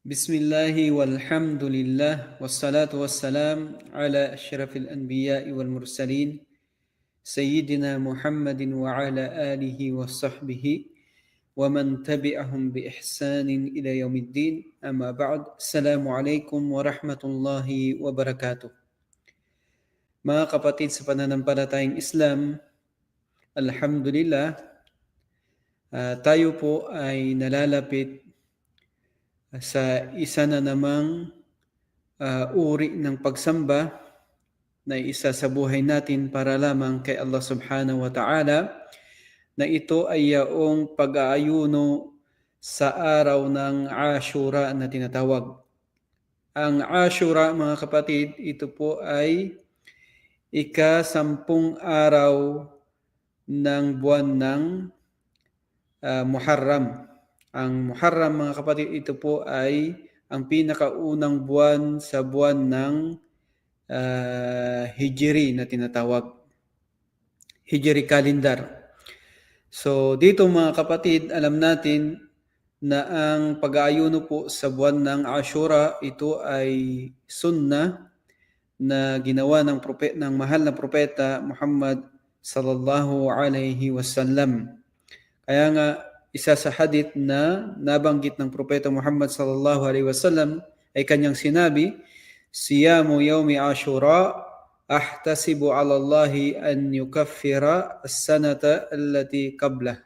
بسم الله والحمد لله والصلاة والسلام على أشرف الأنبياء والمرسلين سيدنا محمد وعلى آله وصحبه ومن تبعهم بإحسان إلى يوم الدين أما بعد السلام عليكم ورحمة الله وبركاته Mga kapatid sa pananampalatayang Islam, Alhamdulillah, ah, tayo po ay nalalapit sa isa na namang ah, uri ng pagsamba na isa sa buhay natin para lamang kay Allah subhanahu wa ta'ala na ito ay yaong pag-aayuno sa araw ng Ashura na tinatawag. Ang Ashura mga kapatid, ito po ay ika-sampung araw ng buwan ng ah, Muharram. Ang Muharram mga kapatid, ito po ay ang pinakaunang buwan sa buwan ng ah, Hijri na tinatawag. Hijri calendar. So dito mga kapatid, alam natin na ang pag-aayuno po sa buwan ng Ashura, ito ay sunnah na ginawa ng propet ng mahal na propeta Muhammad sallallahu alaihi wasallam. Kaya nga isa sa hadith na nabanggit ng propeta Muhammad sallallahu alaihi wasallam ay kanyang sinabi, "Siyamu yawmi Ashura ahtasibu 'ala Allah an yukaffira as-sanata allati qablah."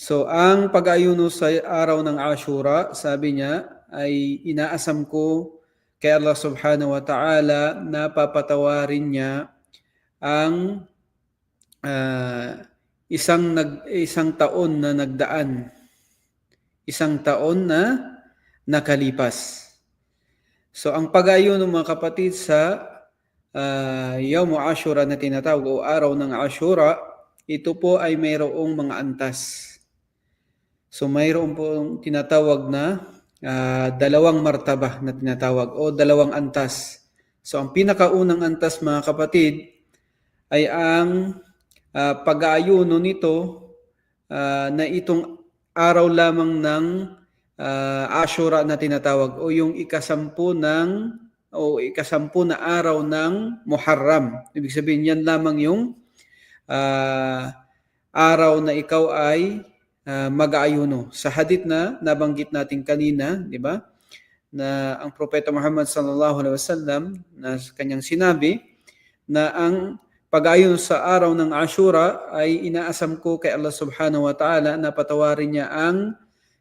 So ang pag-ayuno sa araw ng Ashura, sabi niya, ay inaasam ko kay Allah subhanahu wa ta'ala na papatawarin niya ang ah, isang nag isang taon na nagdaan. Isang taon na nakalipas. So ang pag-ayuno mga kapatid sa uh, Yawm Ashura na tinatawag o araw ng Ashura ito po ay mayroong mga antas. So mayroon po tinatawag na ah, dalawang martaba na tinatawag o dalawang antas. So ang pinakaunang antas mga kapatid ay ang ah, pag-aayuno nito ah, na itong araw lamang ng ah, Ashura na tinatawag o yung ikasampu ng o ikasampu na araw ng Muharram. Ibig sabihin yan lamang yung ah, araw na ikaw ay ah, mag-aayuno. Sa hadith na nabanggit natin kanina, di ba? Na ang propeta Muhammad sallallahu alaihi wasallam na kanyang sinabi na ang pag-ayuno sa araw ng Ashura ay inaasam ko kay Allah subhanahu wa ta'ala na patawarin niya ang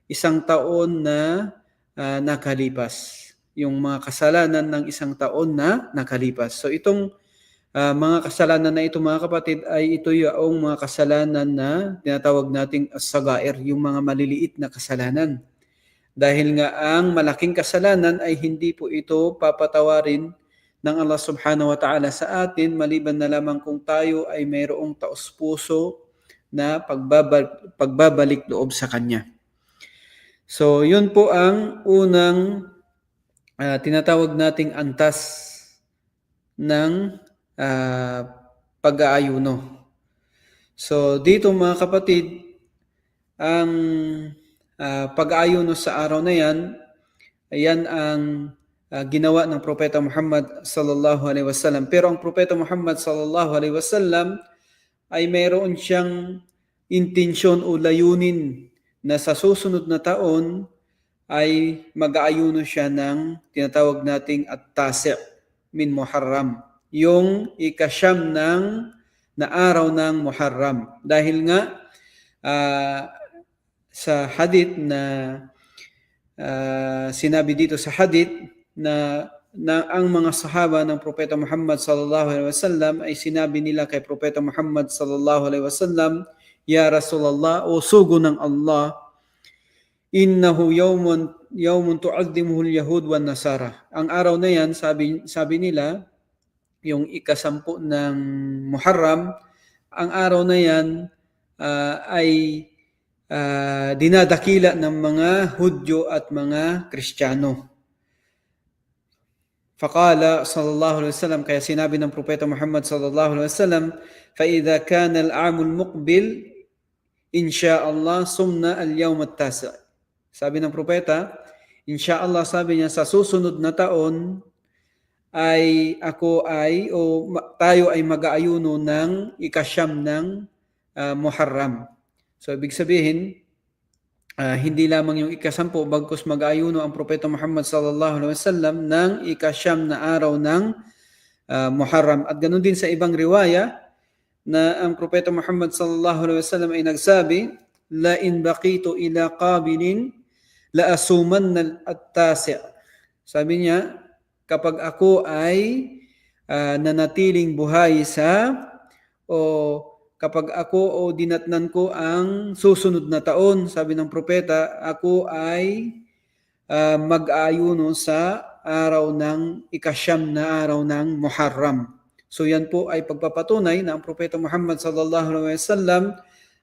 isang taon na ah, nakalipas. Yung mga kasalanan ng isang taon na nakalipas. So itong Ah, mga kasalanan na ito mga kapatid ay ito yung mga kasalanan na tinatawag nating as-sagair, yung mga maliliit na kasalanan. Dahil nga ang malaking kasalanan ay hindi po ito papatawarin ng Allah subhanahu wa ta'ala sa atin maliban na lamang kung tayo ay mayroong taos-puso na pagbabal- pagbabalik loob sa Kanya. So yun po ang unang ah, tinatawag nating antas ng ah, pag-aayuno. So dito mga kapatid, ang ah, pag-aayuno sa araw na yan, ayan ang ah, ginawa ng propeta Muhammad sallallahu alaihi wasallam. Pero ang propeta Muhammad sallallahu alaihi wasallam ay mayroon siyang intensyon o layunin na sa susunod na taon ay mag-aayuno siya ng tinatawag nating at-tasi' min Muharram yung ikasyam ng na araw ng Muharram. Dahil nga ah, sa hadith na ah, sinabi dito sa hadith na na ang mga sahaba ng propeta Muhammad sallallahu alaihi wasallam ay sinabi nila kay propeta Muhammad sallallahu alaihi wasallam, "Ya Rasulullah, o sugo ng Allah, innahu yawmun yawmun tu'azzimuhu al-yahud wan nasara." Ang araw na yan, sabi sabi nila, yung ikasampu ng Muharram, ang araw na yan ah, ay ah, dinadakila ng mga Hudyo at mga Kristiyano. Faqala sallallahu alaihi wasallam kaya sinabi ng propeta Muhammad sallallahu alaihi wasallam fa idza kana al-amul muqbil insyaallah sumna al-yawm at-tasi. Sabi ng propeta, insyaallah sabi niya sa susunod na taon ay ako ay o tayo ay mag-aayuno ng ikasyam ng uh, Muharram. So ibig sabihin, ah, hindi lamang yung ikasampu bagkus mag-aayuno ang propeta Muhammad sallallahu alaihi wasallam ng ikasyam na araw ng ah, Muharram. At ganoon din sa ibang riwaya na ang propeta Muhammad sallallahu alaihi wasallam ay nagsabi, la in baqitu ila qabilin la asumanna at-tasi'. Sabi niya, kapag ako ay ah, nanatiling buhay sa o kapag ako o dinatnan ko ang susunod na taon, sabi ng propeta, ako ay ah, mag-ayuno sa araw ng ikasyam na araw ng Muharram. So yan po ay pagpapatunay na ang propeta Muhammad sallallahu alaihi wasallam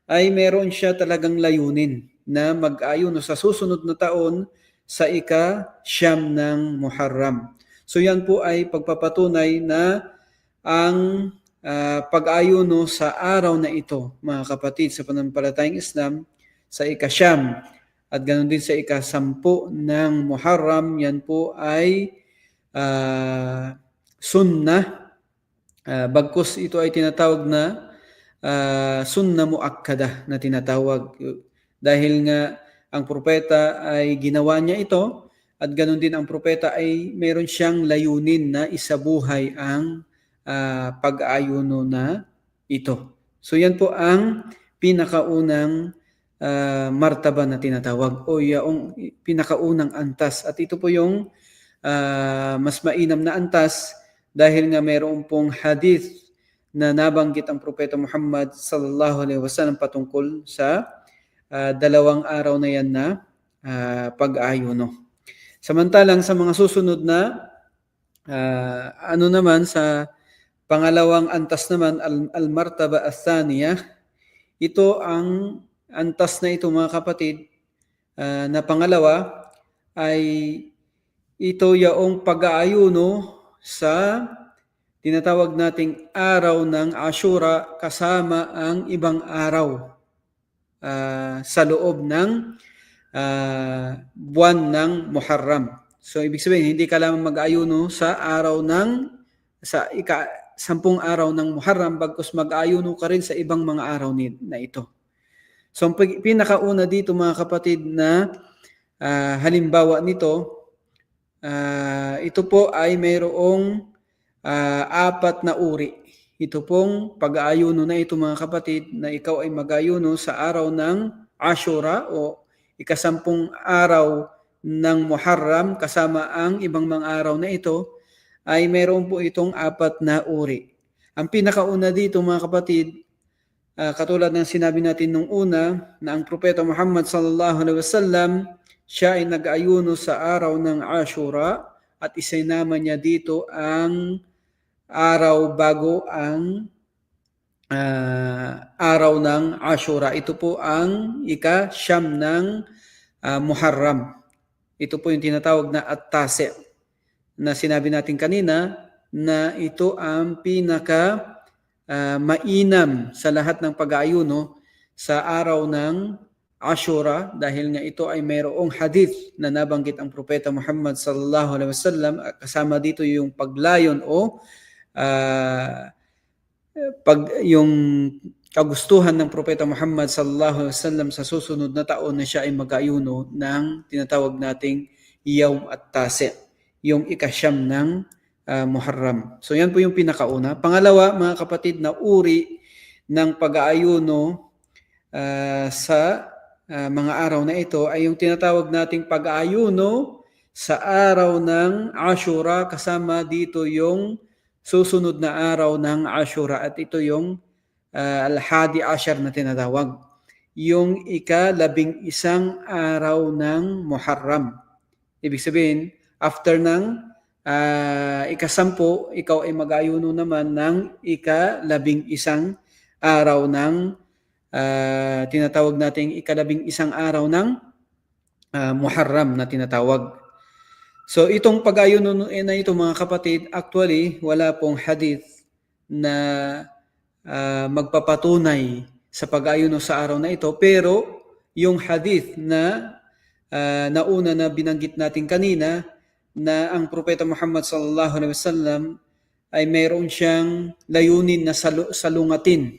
ay meron siya talagang layunin na mag-ayuno sa susunod na taon sa ika-siyam ng Muharram. So yan po ay pagpapatunay na ang ah, pag-ayuno sa araw na ito, mga kapatid, sa pananampalatayang Islam, sa ika-siyam at ganoon din sa ika-sampu ng Muharram, yan po ay ah, sunnah. Ah, bagkus ito ay tinatawag na ah, sunna muakkada na tinatawag. Dahil nga ang propeta ay ginawa niya ito at ganoon din ang propeta ay meron siyang layunin na isabuhay ang ah, pag-ayuno na ito. So yan po ang pinakaunang ah, martaba na tinatawag o yung pinakaunang antas. At ito po yung ah, mas mainam na antas dahil nga mayroon pong hadith na nabanggit ang propeta Muhammad sallallahu alaihi wasallam patungkol sa ah, dalawang araw na yan na ah, pag-ayuno. Samantalang sa mga susunod na ah, ano naman sa pangalawang antas naman al- al-martaba athaniya ito ang antas na ito mga kapatid ah, na pangalawa ay ito yaong pag-aayuno sa tinatawag nating araw ng Ashura kasama ang ibang araw ah, sa loob ng ah, buwan ng Muharram. So ibig sabihin hindi ka lamang mag-ayuno sa araw ng sa ika sampung araw ng Muharram bagkus mag-ayuno ka rin sa ibang mga araw ni, na ito. So ang pinakauna dito mga kapatid na ah, halimbawa nito Ah, ito po ay mayroong ah, apat na uri. Ito pong pag-aayuno na ito mga kapatid na ikaw ay mag-ayuno sa araw ng Ashura o ikasampung araw ng Muharram kasama ang ibang mga araw na ito ay mayroon po itong apat na uri. Ang pinakauna dito mga kapatid, ah, katulad ng sinabi natin nung una na ang propeta Muhammad sallallahu alaihi wasallam siya ay nag-ayuno sa araw ng Ashura at isinama niya dito ang araw bago ang ah, araw ng Ashura. Ito po ang ika-siyam ng ah, Muharram. Ito po yung tinatawag na at-tasi na sinabi natin kanina na ito ang pinaka ah, mainam sa lahat ng pag-aayuno sa araw ng Ashura dahil nga ito ay mayroong hadith na nabanggit ang propeta Muhammad sallallahu alaihi wasallam. Kasama dito yung paglayon o ah, pag yung kagustuhan ng propeta Muhammad sallallahu alaihi wasallam sa susunod na taon na siya ay mag-ayuno ng tinatawag nating Yawm at Tasi, yung ikasyam ng ah, Muharram. So yan po yung pinakauna. Pangalawa, mga kapatid, na uri ng pag-aayuno ah, sa ah, mga araw na ito ay yung tinatawag nating pag-aayuno sa araw ng Ashura kasama dito yung susunod na araw ng Ashura at ito yung ah, Al-Hadi Ashar na tinatawag. Yung ika-labing isang araw ng Muharram. Ibig sabihin, after ng ah, ikasampu, ikaw ay mag-ayuno naman ng ika-labing isang araw ng ah, tinatawag nating ikalabing isang araw ng ah, Muharram na tinatawag. So itong pag-ayuno na ito mga kapatid, actually wala pong hadith na ah, magpapatunay sa pag-ayuno sa araw na ito pero yung hadith na ah, nauna na binanggit natin kanina na ang propeta Muhammad sallallahu alaihi wasallam ay mayroon siyang layunin na salu- salungatin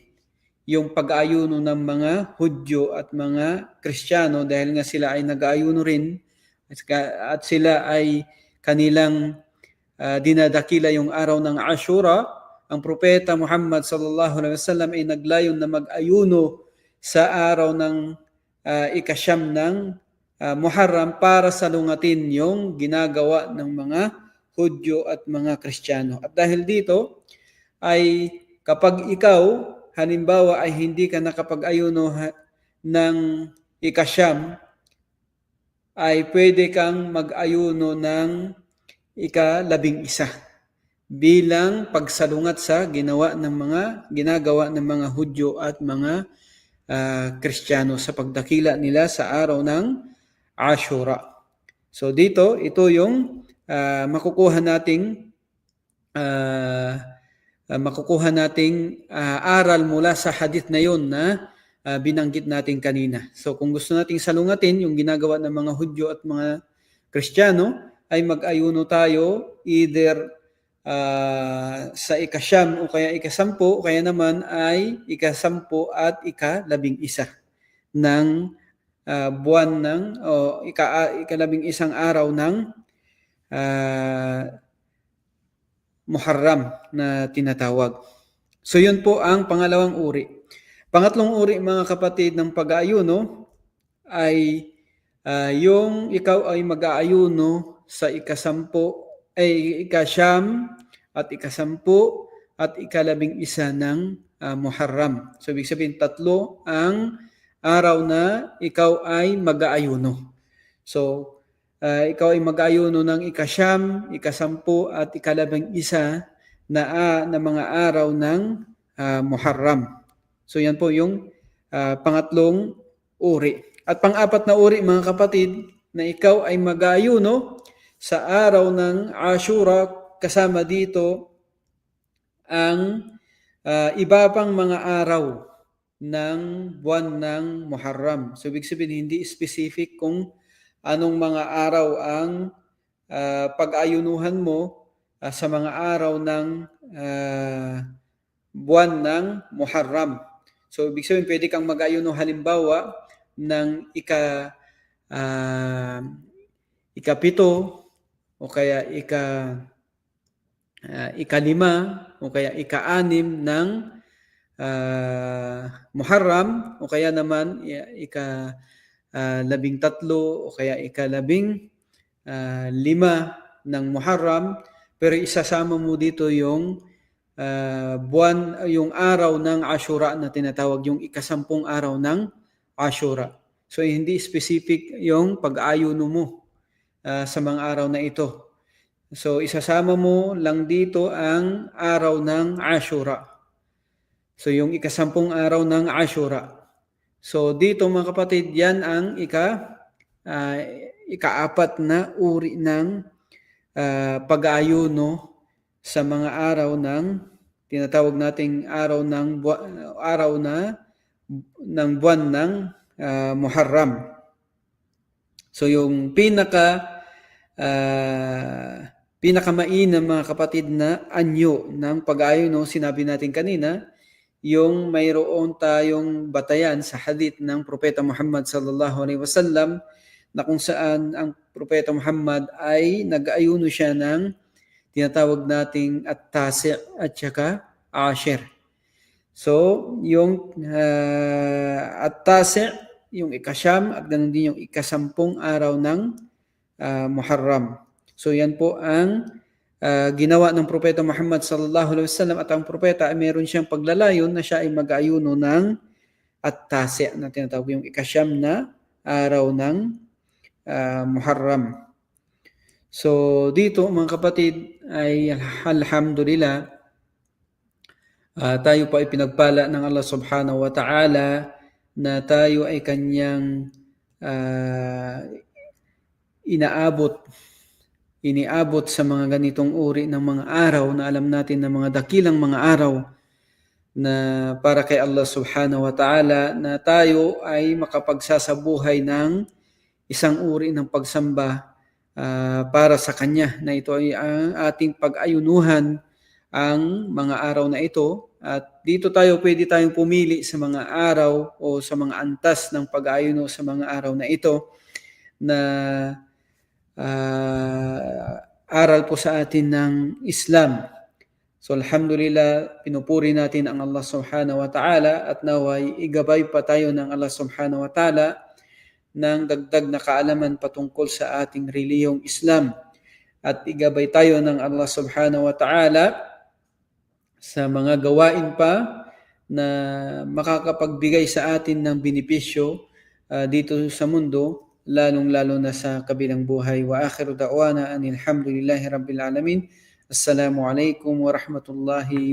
yung pag-ayuno ng mga Hudyo at mga Kristiyano dahil nga sila ay nag-ayuno rin at, sila ay kanilang ah, dinadakila yung araw ng Ashura. Ang propeta Muhammad sallallahu alaihi wasallam ay naglayon na mag-ayuno sa araw ng ah, ikasyam ng ah, Muharram para salungatin yung ginagawa ng mga Hudyo at mga Kristiyano. At dahil dito ay kapag ikaw halimbawa ay hindi ka nakapag-ayuno ng ikasyam ay pwede kang mag-ayuno ng ika-labing isa bilang pagsalungat sa ginawa ng mga ginagawa ng mga Hudyo at mga ah, Kristiyano sa pagdakila nila sa araw ng Ashura. So dito, ito yung ah, makukuha nating ah, makukuha nating ah, aral mula sa hadith na yon na ah, binanggit natin kanina. So kung gusto nating salungatin yung ginagawa ng mga Hudyo at mga Kristiyano, ay mag-ayuno tayo either ah, sa ikasyam o kaya ikasampu o kaya naman ay ikasampu at ikalabing isa ng ah, buwan ng o ika, ikalabing isang araw ng ah, Muharram na tinatawag. So yun po ang pangalawang uri. Pangatlong uri mga kapatid ng pag-aayuno ay ah, yung ikaw ay mag-aayuno sa ikasampu ay ikasyam at ikasampu at ikalabing isa ng ah, Muharram. So ibig sabihin tatlo ang araw na ikaw ay mag-aayuno. So ah, ikaw ay mag-ayuno ng ikasyam, ikasampu at ikalabing isa na, ah, na mga araw ng ah, Muharram. So yan po yung ah, pangatlong uri. At pang-apat na uri mga kapatid na ikaw ay mag-ayuno sa araw ng Ashura kasama dito ang ah, iba pang mga araw ng buwan ng Muharram. So ibig sabihin hindi specific kung anong mga araw ang ah, pag-ayunuhan mo ah, sa mga araw ng ah, buwan ng Muharram. So ibig sabihin pwede kang mag-ayuno halimbawa ng ika ah, ikapito o kaya ika ah, ikalima o kaya ika-anim ng ah, Muharram o kaya naman ika ah, labing tatlo o kaya ikalabing ah, lima ng Muharram pero isasama mo dito yung ah, buwan yung araw ng Ashura na tinatawag yung ikasampung araw ng Ashura. So hindi specific yung pag-ayuno mo ah, sa mga araw na ito. So isasama mo lang dito ang araw ng Ashura. So yung ikasampung araw ng Ashura. So dito mga kapatid, yan ang ika ah, ikaapat na uri ng ah, pag-aayuno sa mga araw ng tinatawag nating araw ng araw na ng buwan ng ah, Muharram. So yung pinaka ah, pinakamainam mga kapatid na anyo ng pag-ayuno, sinabi natin kanina, yung mayroon tayong batayan sa hadith ng Propeta Muhammad sallallahu alaihi wasallam na kung saan ang Propeta Muhammad ay nag-ayuno siya ng tinatawag nating at-tasi at saka ashir. So, yung uh, at-tasi, yung ikasyam at ganun din yung ikasampung araw ng ah, Muharram. So yan po ang ah, ginawa ng propeta Muhammad sallallahu alaihi wasallam at ang propeta ay meron siyang paglalayon na siya ay mag-ayuno ng at-tasi na tinatawag yung ikasyam na araw ng ah, Muharram. So dito mga kapatid ay alhamdulillah ah, tayo po ay pinagpala ng Allah subhanahu wa ta'ala na tayo ay kanyang ah, inaabot iniabot sa mga ganitong uri ng mga araw na alam natin na mga dakilang mga araw na para kay Allah subhanahu wa ta'ala na tayo ay makapagsasabuhay ng isang uri ng pagsamba ah, para sa Kanya na ito ay ang ating pag-ayunuhan ang mga araw na ito. At dito tayo pwede tayong pumili sa mga araw o sa mga antas ng pag-ayuno sa mga araw na ito na ah, aral po sa atin ng Islam. So alhamdulillah, pinupuri natin ang Allah subhanahu wa ta'ala at naway igabay pa tayo ng Allah subhanahu wa ta'ala ng dagdag na kaalaman patungkol sa ating reliyong Islam. At igabay tayo ng Allah subhanahu wa ta'ala sa mga gawain pa na makakapagbigay sa atin ng benepisyo ah, dito sa mundo, lalong-lalo na sa kabilang buhay. Wa akhiru da'wana anil hamdulillahi rabbil alamin. Assalamu alaikum wa rahmatullahi